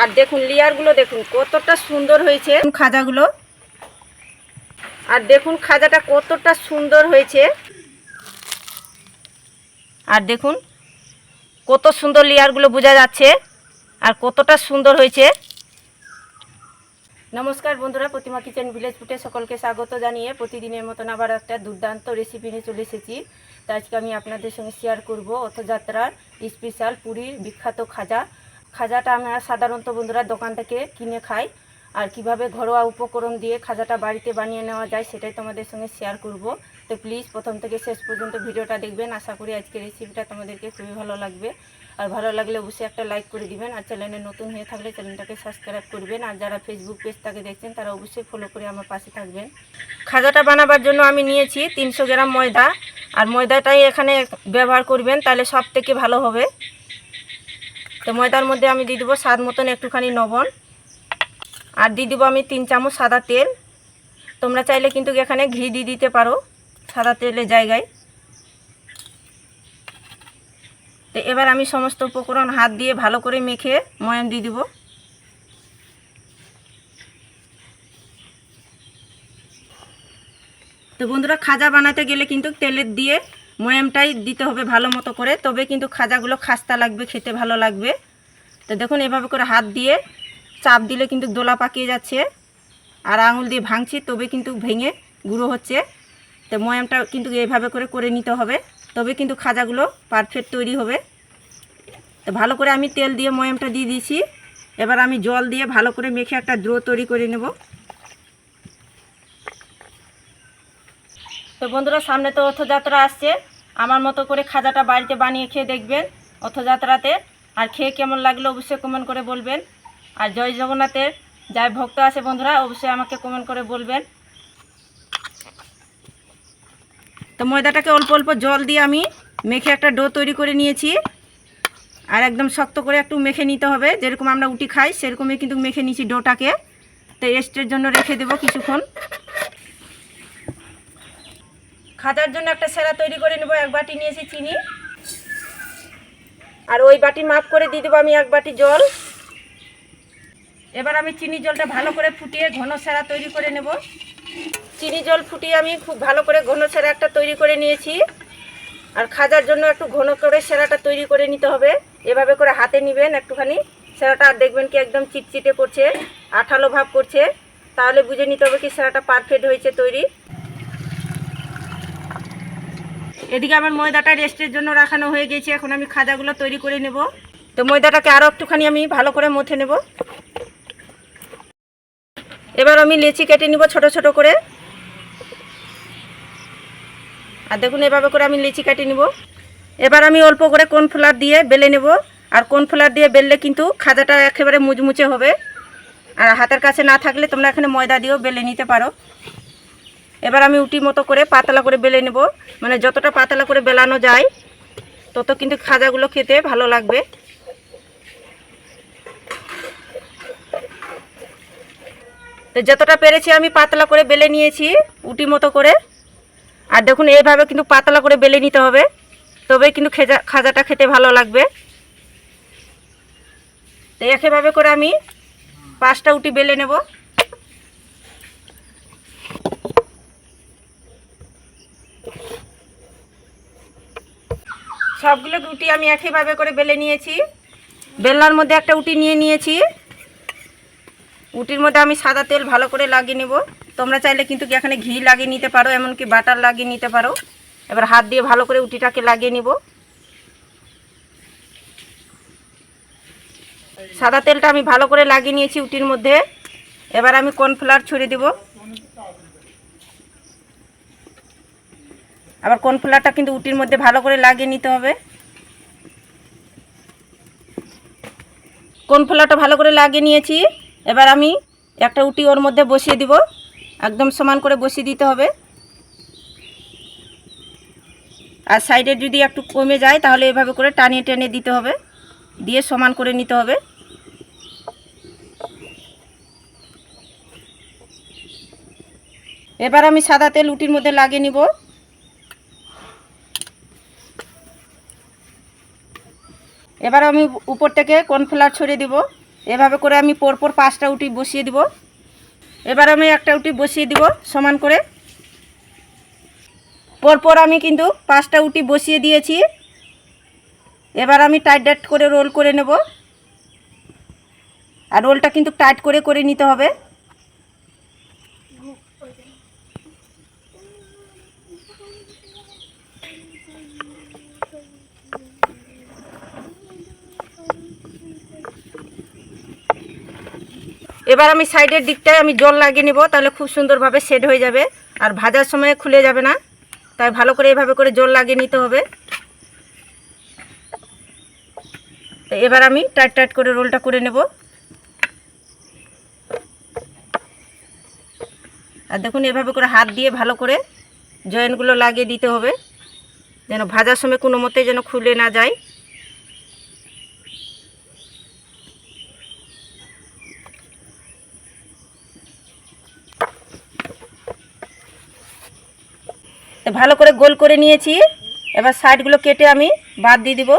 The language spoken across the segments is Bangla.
আর দেখুন লেয়ারগুলো দেখুন কতটা সুন্দর হয়েছে। খাজাগুলো। আর দেখুন খাজাটা কতটা সুন্দর হয়েছে। আর দেখুন কত সুন্দর লেয়ারগুলো বোঝা যাচ্ছে আর কতটা সুন্দর হয়েছে। নমস্কার বন্ধুরা প্রতিমা কিচেন ভিলেজ ফুটে সকলকে স্বাগত জানিয়ে প্রতিদিনের মতন আবার একটা দুর্দান্ত রেসিপি নিয়ে চলে এসেছি। তো আজকে আমি আপনাদের সঙ্গে শেয়ার করব রথযাত্রার স্পেশাল পুরীর বিখ্যাত খাজা। খাজাটা আমরা সাধারণত বন্ধুরা দোকান থেকে কিনে খাই। আর কীভাবে ঘরোয়া উপকরণ দিয়ে খাজাটা বাড়িতে বানিয়ে নেওয়া যায় সেটাই তোমাদের সঙ্গে শেয়ার করব। তো প্লিজ প্রথম থেকে শেষ পর্যন্ত ভিডিওটা দেখবেন। আশা করি আজকের রেসিপিটা তোমাদেরকে খুবই ভালো লাগবে। আর ভালো লাগলে অবশ্যই একটা লাইক করে দিবেন। আর চ্যানেলে নতুন হয়ে থাকলে চ্যানেলটাকে সাবস্ক্রাইব করবেন। আর যারা ফেসবুক পেজটাকে দেখছেন, তারা অবশ্যই ফলো করে আমার পাশে থাকবেন। খাজাটা বানাবার জন্য আমি নিয়েছি তিনশো গ্রাম ময়দা। আর ময়দাটাই এখানে ব্যবহার করবেন, তাহলে সব থেকে ভালো হবে। তো ময়দার মধ্যে আমি দিয়ে দেবো স্বাদ মতন একটুখানি লবণ। আর দিয়ে দেবো আমি তিন চামচ সাদা তেল। তোমরা চাইলে কিন্তু এখানে ঘি দিয়ে দিতে পারো সাদা তেলের জায়গায়। তো এবার আমি সমস্ত উপকরণ হাত দিয়ে ভালো করে মেখে ময়াম দিয়ে দেবো। তো বন্ধুরা, খাজা বানাতে গেলে কিন্তু তেলের দিয়ে ময়ামটাই দিতে হবে ভালো মতো করে, তবে কিন্তু খাজাগুলো খাস্তা লাগবে, খেতে ভালো লাগবে। তো দেখুন, এভাবে করে হাত দিয়ে চাপ দিলে কিন্তু দোলা পাকিয়ে যাচ্ছে। আর আঙুল দিয়ে ভাঙছি, তবে কিন্তু ভেঙে গুঁড়ো হচ্ছে। তো ময়ামটা কিন্তু এইভাবে করে করে নিতে হবে, তবে কিন্তু খাজাগুলো পারফেক্ট তৈরি হবে। তো ভালো করে আমি তেল দিয়ে ময়ামটা দিয়ে দিয়েছি। এবার আমি জল দিয়ে ভালো করে মেখে একটা ড্রো তৈরি করে নেব। তো বন্ধুরা, সামনে তো রথযাত্রা আসছে। আমার মতো করে খাজাটা বাড়িতে বানিয়ে খেয়ে দেখবেন রথযাত্রাতে। আর খেয়ে কেমন লাগল অবশ্যই কমেন্ট করে বলবেন। আর জয় জগন্নাথের যাই ভক্ত আছে বন্ধুরা, অবশ্যই আমাকে কমেন্ট করে বলবেন। তো ময়দাটাকে অল্প অল্প জল দিয়ে আমি মেখে একটা ডো তৈরি করে নিয়েছি। আর একদম শক্ত করে একটু মেখে নিতে হবে। যেরকম আমরা উটি খাই, সেরকমই কিন্তু মেখে নিয়েছি ডোটাকে। তো রেস্টের জন্য রেখে দেবো কিছুক্ষণ। খাজার জন্য একটা সেরা তৈরি করে নেব, এক বাটি নিয়েছি চিনি। আর ওই বাটি মাপ করে দিয়ে দেবো আমি এক বাটি জল। এবার আমি চিনি জলটা ভালো করে ফুটিয়ে ঘন সেরা তৈরি করে নেব। চিনি জল ফুটিয়ে আমি খুব ভালো করে ঘন সেরা একটা তৈরি করে নিয়েছি। আর খাজার জন্য একটু ঘন করে সেরাটা তৈরি করে নিতে হবে। এভাবে করে হাতে নেবেন একটুখানি। সেরাটা আর দেখবেন কি একদম চিটচিটে করছে, আঠালো ভাব করছে। তাহলে বুঝে নিতে হবে কি সেরাটা পারফেক্ট হয়েছে তৈরি। এদিকে আমার ময়দাটা রেস্টের জন্য রাখানো হয়ে গেছে, এখন আমি খাজাগুলো তৈরি করে নেব। তো ময়দাটাকে আরও একটুখানি আমি ভালো করে মথে নেব। এবার আমি লেচি কেটে নিব ছোট ছোট করে। আর দেখুন, এভাবে করে আমি লিচি কেটে নিব। এবার আমি অল্প করে কর্নফ্লাওয়ার দিয়ে বেলে নেব। আর কর্নফ্লাওয়ার দিয়ে বেললে কিন্তু খাজাটা একেবারে মুচমুচে হবে। আর হাতের কাছে না থাকলে তোমরা এখানে ময়দা দিয়েও বেলে নিতে পারো। এবার আমি উটি মতো করে পাতলা করে বেলে নেব। মানে যতটা পাতলা করে বেলানো যায়, তত কিন্তু খাজাগুলো খেতে ভালো লাগবে। তো যতটা পেরেছি আমি পাতলা করে বেলে নিয়েছি, উটি মতো করে। আর দেখুন, এইভাবে কিন্তু পাতলা করে বেলে নিতে হবে। তবে কিন্তু খেজা, খাজাটা খেতে ভালো লাগবে। তো একইভাবে করে আমি পাঁচটা উটি বেলে নেব। সবগুলো উটি আমি একইভাবে করে বেলে নিয়েছি। বেলনার মধ্যে একটা উটি নিয়ে নিয়েছি। উটির মধ্যে আমি সাদা তেল ভালো করে লাগিয়ে নেব। তোমরা চাইলে কিন্তু এখানে ঘি লাগিয়ে নিতে পারো, এমনকি বাটার লাগিয়ে নিতে পারো। এবার হাত দিয়ে ভালো করে উটিটাকে লাগিয়ে নিব। সাদা তেলটা আমি ভালো করে লাগিয়ে নিয়েছি উটির মধ্যে। এবার আমি কর্নফ্লাওয়ার ছড়িয়ে দেব। আবার কর্নফ্লাওয়ারটা কিন্তু উটির মধ্যে ভালো করে লাগিয়ে নিতে হবে? কর্নফ্লাওয়ারটা ভালো করে লাগিয়ে নিয়েছি? এবার আমি একটা উটি ওর মধ্যে বসিয়ে দিব। একদম সমান করে বসিয়ে দিতে হবে। আর সাইডে যদি একটু কমে যায়, তাহলে এভাবে করে টানিয়ে টেনে দিতে হবে। দিয়ে সমান করে নিতে হবে। এবার আমি সাদা তেল উটির মধ্যে লাগিয়ে নিব। এবার আমি উপর থেকে কর্নফ্লাওয়ার ছড়িয়ে দিব। এভাবে করে আমি পরপর পাঁচটা উটি বসিয়ে দিব। এবার আমি একটা উটি বসিয়ে দিব সমান করে। পরপর আমি কিন্তু পাঁচটা উটি বসিয়ে দিয়েছি। এবার আমি টাইট টাইট করে রোল করে নেব। আর রোলটা কিন্তু টাইট করে করে নিতে হবে। এবার আমি সাইডের দিকটায় আমি জল লাগিয়ে নেব, তাহলে খুব সুন্দরভাবে সেট হয়ে যাবে আর ভাজার সময় খুলে যাবে না। তাই ভালো করে এভাবে করে জল লাগিয়ে নিতে হবে। তো এবার আমি টাইট টাইট করে রোলটা করে নেব। আর দেখুন, এভাবে করে হাত দিয়ে ভালো করে জয়েন্টগুলো লাগিয়ে দিতে হবে, যেন ভাজার সময় কোনো মতে যেন খুলে না যায়। ভালো করে গোল করে নিয়েছি। এবার সাইডগুলো কেটে আমি বাদ দিয়ে দিব।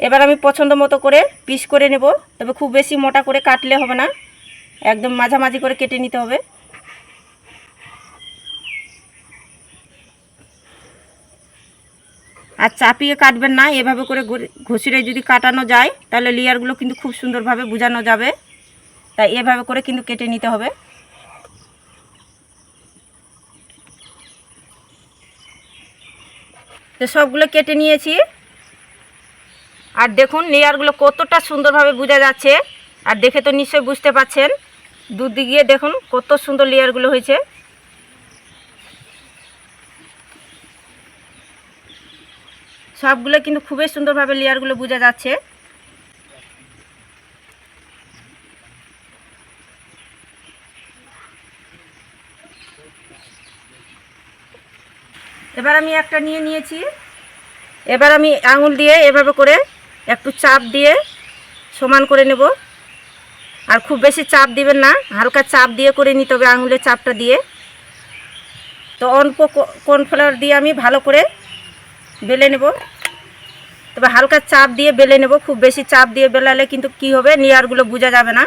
এবার আমি পছন্দ মতো করে পিস করে নেব। তবে খুব বেশি মোটা করে কাটলে হবে না। একদম মাঝামাঝি করে কেটে নিতে হবে। আর চাপিয়ে কাটবেন না, এভাবে করে ঘষিরে যদি কাটানো যায়, তাহলে লেয়ারগুলো কিন্তু খুব সুন্দরভাবে বোঝানো যাবে। তাই এভাবে করে কিন্তু কেটে নিতে হবে। তো সবগুলো কেটে নিয়েছি। আর দেখুন, লেয়ারগুলো কতটা সুন্দরভাবে বোঝা যাচ্ছে। আর দেখে তো নিশ্চয়ই বুঝতে পাচ্ছেন। দুধ দিকে দেখুন, কত সুন্দর লেয়ারগুলো হয়েছে। সবগুলো কিন্তু খুবই সুন্দরভাবে লেয়ারগুলো বোঝা যাচ্ছে। এবার আমি একটা নিয়ে নিয়েছি। এবার আমি আঙুল দিয়ে এভাবে করে একটু চাপ দিয়ে সমান করে নেব। আর খুব বেশি চাপ দিবেন না, হালকা চাপ দিয়ে করে নিতে হবে আঙুলের চাপটা দিয়ে। তো অল্প কর্নফ্লাওয়ার দিয়ে আমি ভালো করে বেলে নেব। তবে হালকা চাপ দিয়ে বেলে নেব, খুব বেশি চাপ দিয়ে বেলালে কিন্তু কি হবে লেয়ারগুলো বোঝা যাবে না।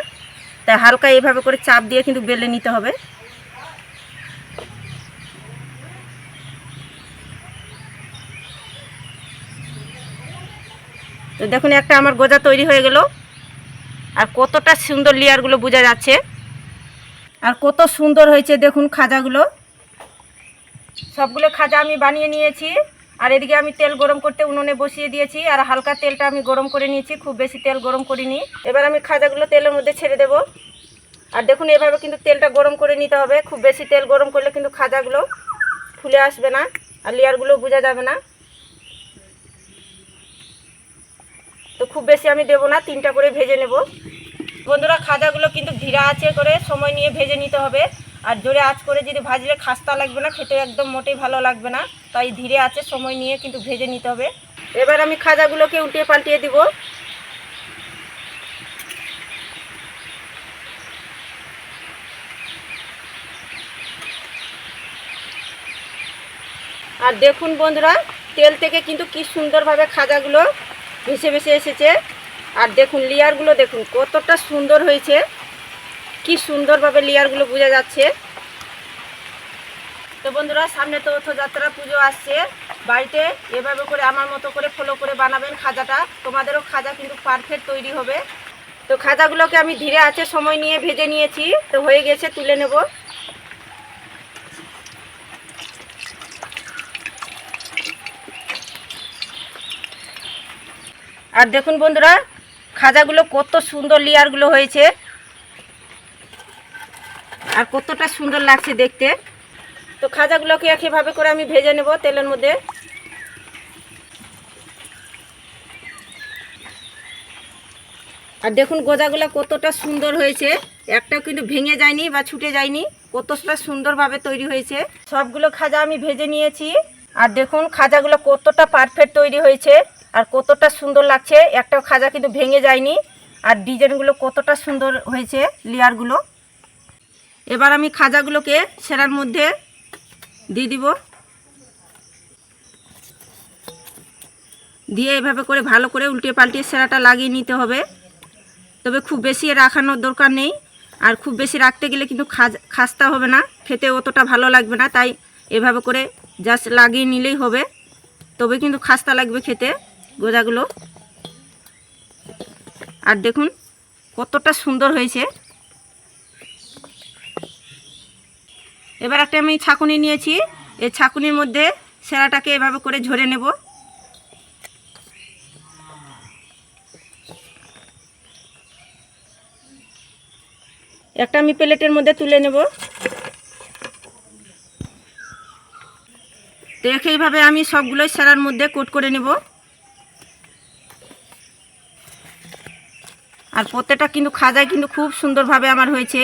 তাই হালকা এইভাবে করে চাপ দিয়ে কিন্তু বেলে নিতে হবে। তো দেখুন, একটা আমার গোজা তৈরি হয়ে গেল। আর কতটা সুন্দর লেয়ারগুলো বোঝা যাচ্ছে। আর কত সুন্দর হয়েছে দেখুন খাজাগুলো। সবগুলো খাজা আমি বানিয়ে নিয়েছি। আর এদিকে আমি তেল গরম করতে উনুনে বসিয়ে দিয়েছি। আর হালকা তেলটা আমি গরম করে নিয়েছি, খুব বেশি তেল গরম করিনি। এবার আমি খাজাগুলো তেলের মধ্যে ছেড়ে দেব। আর দেখুন, এভাবে কিন্তু তেলটা গরম করে নিতে হবে। খুব বেশি তেল গরম করলে কিন্তু খাজাগুলো ফুলে আসবে না। আর লেয়ারগুলো বোঝা যাবে না। তো খুব বেশি আমি দেবো না, তিনটা করে ভেজে নেব। বন্ধুরা, খাজাগুলো কিন্তু ধীরা আছে করে সময় নিয়ে ভেজে নিতে হবে। আর জোরে আঁচ করে যদি ভাজলে খাস্তা লাগবে না খেতে একদম মোটেই ভালো লাগবে না। তাই ধীরে আছে সময় নিয়ে কিন্তু ভেজে নিতে হবে। এবার আমি খাজাগুলোকে উল্টিয়ে পাল্টিয়ে দিব। আর দেখুন বন্ধুরা, তেল থেকে কিন্তু কি সুন্দরভাবে খাজাগুলো ভেসে ভেসে এসেছে। আর দেখুন, লেয়ারগুলো দেখুন, কতটা সুন্দর হয়েছে। কি সুন্দরভাবে লেয়ারগুলো বোঝা যাচ্ছে। তো বন্ধুরা, সামনে তো রথযাত্রা পুজো আসছে। বাড়িতে এভাবে করে, আমার মতো করে ফলো করে বানাবেন খাজাটা। তোমাদেরও খাজা কিন্তু পারফেক্ট তৈরি হবে। তো খাজাগুলোকে আমি ধীরে আছে, সময় নিয়ে ভেজে নিয়েছি। তো হয়ে গেছে, তুলে নেব। আর দেখুন বন্ধুরা, খাজাগুলো কত সুন্দর লেয়ারগুলো হয়েছে। আর কতটা সুন্দর লাগছে দেখতে। তো খাজাগুলোকে একইভাবে করে আমি ভেজে নেব তেলের মধ্যে। আর দেখুন গোজাগুলো কতটা সুন্দর হয়েছে। একটাও কিন্তু ভেঙে যায়নি বা ছুটে যায়নি, কতটা সুন্দরভাবে তৈরি হয়েছে। সবগুলো খাজা আমি ভেজে নিয়েছি। আর দেখুন খাজাগুলো কতটা পারফেক্ট তৈরি হয়েছে। আর কতটা সুন্দর লাগছে, একটাও খাজা কিন্তু ভেঙে যায়নি। আর ডিজাইনগুলো কতটা সুন্দর হয়েছে, লেয়ারগুলো। এবার আমি খাজাগুলোকে সেরার মধ্যে দিয়ে দিব। দিয়ে এভাবে করে ভালো করে উল্টে পাল্টে সেরাটা লাগিয়ে নিতে হবে। তবে খুব বেশি রাখানোর দরকার নেই। আর খুব বেশি রাখতে গেলে কিন্তু খাস্তা হবে না, খেতে অতটা ভালো লাগবে না। তাই এভাবে করে জাস্ট লাগিয়ে নিলেই হবে। তবে কিন্তু খাস্তা লাগবে খেতে। গোজাগুলো। আর দেখুন কতটা সুন্দর হয়েছে। এবার একটা আমি ছাকুনি নিয়েছি। এই ছাকুনির মধ্যে সেরাটাকে এভাবে করে ঝরে নেব। একটা আমি প্লেটের মধ্যে তুলে নেব। তো এইভাবে আমি সবগুলোই সেরার মধ্যে কোট করে নেব। আর প্রত্যেকটা কিন্তু খাজায় কিন্তু খুব সুন্দরভাবে আমার হয়েছে।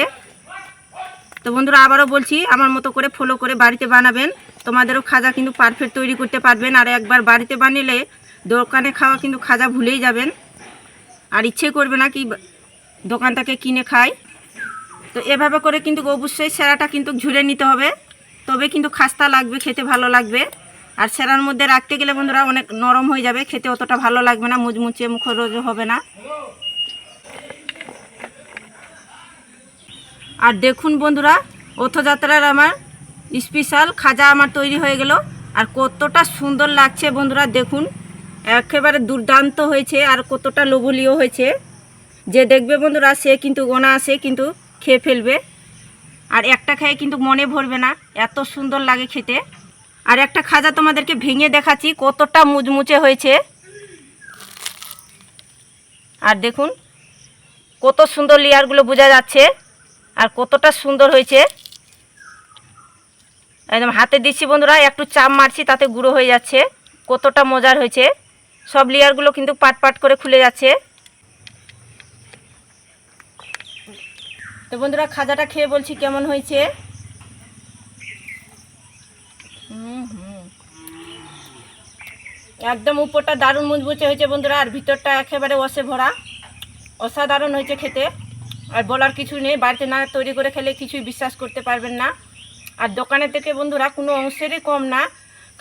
তো বন্ধুরা, আবারও বলছি, আমার মতো করে ফলো করে বাড়িতে বানাবেন। তোমাদেরও খাজা কিন্তু পারফেক্ট তৈরি করতে পারবেন। আর একবার বাড়িতে বানিলে দোকানে খাওয়া কিন্তু খাজা ভুলেই যাবেন। আর ইচ্ছে করবে না কি দোকান থেকে কিনে খাই। তো এভাবে করে কিন্তু অবশ্যই সেরাটা কিন্তু ঝুলে নিতে হবে। তবে কিন্তু খাস্তা লাগবে, খেতে ভালো লাগবে। আর সেরার মধ্যে রাখতে গেলে বন্ধুরা অনেক নরম হয়ে যাবে, খেতে অতটা ভালো লাগবে না, মুচমুচে মুখরোজ হবে না। আর দেখুন বন্ধুরা, রথযাত্রার আমার স্পেশাল খাজা আমার তৈরি হয়ে গেল। আর কতটা সুন্দর লাগছে বন্ধুরা, দেখুন। একেবারে দুর্দান্ত হয়েছে আর কতটা লোভনীয় হয়েছে। যে দেখবে বন্ধুরা, সে কিন্তু গোনা আসে কিন্তু খেয়ে ফেলবে। আর একটা খেয়ে কিন্তু মনে ভরবে না, এত সুন্দর লাগে খেতে। আর একটা খাজা তোমাদেরকে ভেঙে দেখাচ্ছি, কতটা মুচমুচে হয়েছে। আর দেখুন, কত সুন্দর লেয়ারগুলো বোঝা যাচ্ছে। আর কতটা সুন্দর হয়েছে। একদম হাতে দিচ্ছি বন্ধুরা, একটু চাপ মারছি, তাতে গুঁড়ো হয়ে যাচ্ছে। কতটা মজার হয়েছে। সব লেয়ারগুলো কিন্তু পাট পাট করে খুলে যাচ্ছে। তো বন্ধুরা, খাজাটা খেয়ে বলছি কেমন হয়েছে। একদম উপরটা দারুণ মুচমুচে হয়েছে বন্ধুরা, আর ভিতরটা একেবারে অসে ভরা। অসাধারণ হয়েছে খেতে। আর বলার কিছু নেই, বাড়িতে না তৈরি করে খেলে কিছুই বিশ্বাস করতে পারবেন না। আর দোকানের থেকে বন্ধুরা, কোনো অংশেরই কম না।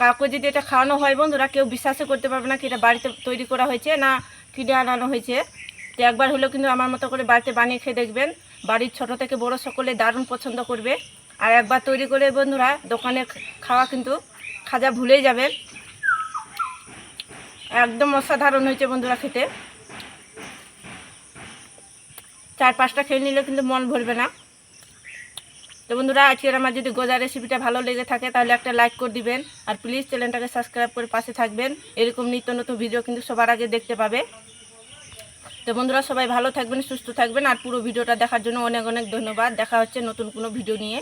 কাউকে যদি এটা খাওয়ানো হয় বন্ধুরা, কেউ বিশ্বাসও করতে পারবে না কি এটা বাড়িতে তৈরি করা হয়েছে না কিনে আনানো হয়েছে। তো একবার হলেও কিন্তু আমার মতো করে বাড়িতে বানিয়ে খেয়ে দেখবেন। বাড়ির ছোট থেকে বড় সকলে দারুণ পছন্দ করবে। আর একবার তৈরি করে বন্ধুরা, দোকানে খাওয়া কিন্তু খাজা ভুলেই যাবেন। একদম অসাধারণ হয়েছে বন্ধুরা খেতে। চার পাঁচটা খেয়ে নিলেও কিন্তু মন ভরবে না। তো বন্ধুরা, আজকের আমার যদি গোজা রেসিপিটা ভালো লেগে থাকে, তাহলে একটা লাইক করে দিবেন। আর প্লিজ চ্যানেলটাকে সাবস্ক্রাইব করে পাশে থাকবেন। এরকম নিত্য নতুন ভিডিও কিন্তু সবার আগে দেখতে পাবে। তো বন্ধুরা, সবাই ভালো থাকবেন, সুস্থ থাকবেন। আর পুরো ভিডিওটা দেখার জন্য অনেক অনেক ধন্যবাদ। দেখা হচ্ছে নতুন কোনো ভিডিও নিয়ে।